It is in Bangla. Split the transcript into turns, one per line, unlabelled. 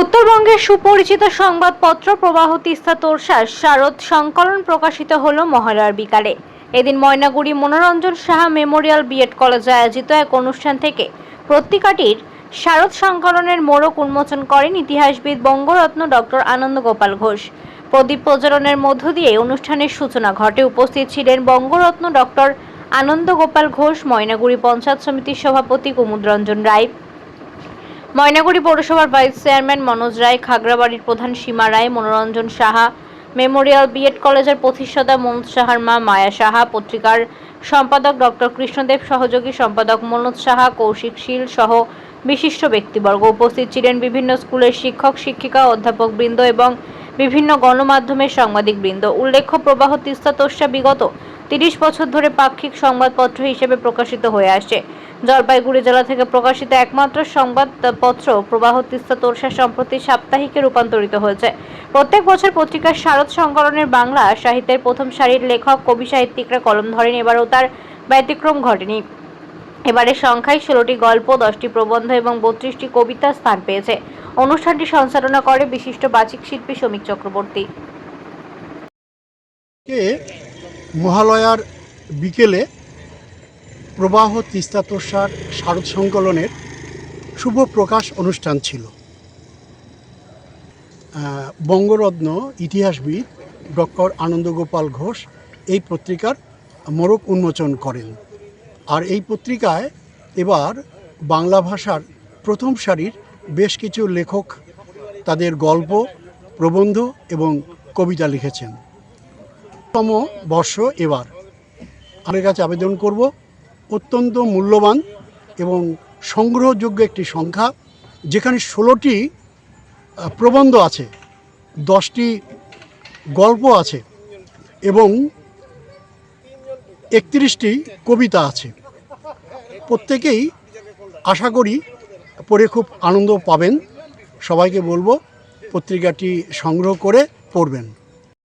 উত্তরবঙ্গের সুপরিচিত সংবাদপত্র প্রবাহ তিস্তা তোরসার শারদ সংকলন প্রকাশিত হলো মহালয়ার বিকালে। এদিন ময়নাগুড়ি মনোরঞ্জন সাহা মেমোরিয়াল বিএড কলেজে আয়োজিত এক অনুষ্ঠান থেকে পত্রিকাটির শারদ সংকলনের মোড়ক উন্মোচন করেন ইতিহাসবিদ বঙ্গরত্ন ডক্টর আনন্দ গোপাল ঘোষ। প্রদীপ প্রজ্বলনের মধ্য দিয়ে অনুষ্ঠানের সূচনা ঘটে। উপস্থিত ছিলেন বঙ্গরত্ন ডক্টর আনন্দ গোপাল ঘোষ, ময়নাগুড়ি পঞ্চায়েত সমিতির সভাপতি কুমুদ রঞ্জন রায়। ময়নাগুড়ি পৌরসভার ভাইস চেয়ারম্যান মনোজ রায়, খাগড়াবাড়ির প্রধান সীমা রায়, মনোরঞ্জন সাহা, মেমোরিয়াল বিএড কলেজের প্রতিষ্ঠাতা মনোজ সাহার মা মায়া সাহা, পত্রিকার সম্পাদক ডক্টর কৃষ্ণদেব, সহযোগী সম্পাদক মনোজ সাহা, কৌশিক শীল সহ বিশিষ্ট ব্যক্তিবর্গ উপস্থিত ছিলেন বিভিন্ন স্কুলের শিক্ষক, শিক্ষিকা, অধ্যাপক বৃন্দ এবং বিভিন্ন গণমাধ্যমের সাংবাদিক বৃন্দ। উল্লেখ্য, প্রবাহ তিস্তা তোষা বিগত তিরিশ বছর ধরে পাক্ষিক সংবাদপত্র হিসেবে প্রকাশিত হয়ে আসছে। জলপাইগুড়ি জেলা থেকে প্রকাশিত একমাত্র সংবাদপত্র প্রবাহ তিস্তা তোরসা সম্প্রতি সাপ্তাহিকে রূপান্তরিত হয়েছে। প্রত্যেক বছর পত্রিকার শারদ সংকলনের বাংলা সাহিত্যের প্রথম সারির লেখক, কবি সাহিত্যিকরা কলম ধরেন, এবারও তার ব্যতিক্রম ঘটেনি। এবারে সংখ্যায় ষোলোটি গল্প, দশটি প্রবন্ধ এবং বত্রিশটি কবিতা স্থান পেয়েছে। অনুষ্ঠানটি সঞ্চালনা করে বিশিষ্ট বাচিক শিল্পী সমীক চক্রবর্তী।
মহালয়ার বিকেলে প্রবাহ তিস্তা তোষার শারদ সংকলনের শুভ প্রকাশ অনুষ্ঠান ছিল। বঙ্গরত্ন ইতিহাসবিদ ডক্টর আনন্দগোপাল ঘোষ এই পত্রিকার মোড়ক উন্মোচন করেন। আর এই পত্রিকায় এবার বাংলা ভাষার প্রথম সারির বেশ কিছু লেখক তাদের গল্প, প্রবন্ধ এবং কবিতা লিখেছেন। তম বর্ষ এবার। আমাদের কাছে আবেদন করব, অত্যন্ত মূল্যবান এবং সংগ্রহযোগ্য একটি সংখ্যা, যেখানে ষোলোটি প্রবন্ধ আছে, দশটি গল্প আছে এবং একত্রিশটি কবিতা আছে। প্রত্যেকেই আশা করি পড়ে খুব আনন্দ পাবেন। সবাইকে বলব, পত্রিকাটি সংগ্রহ করে পড়বেন।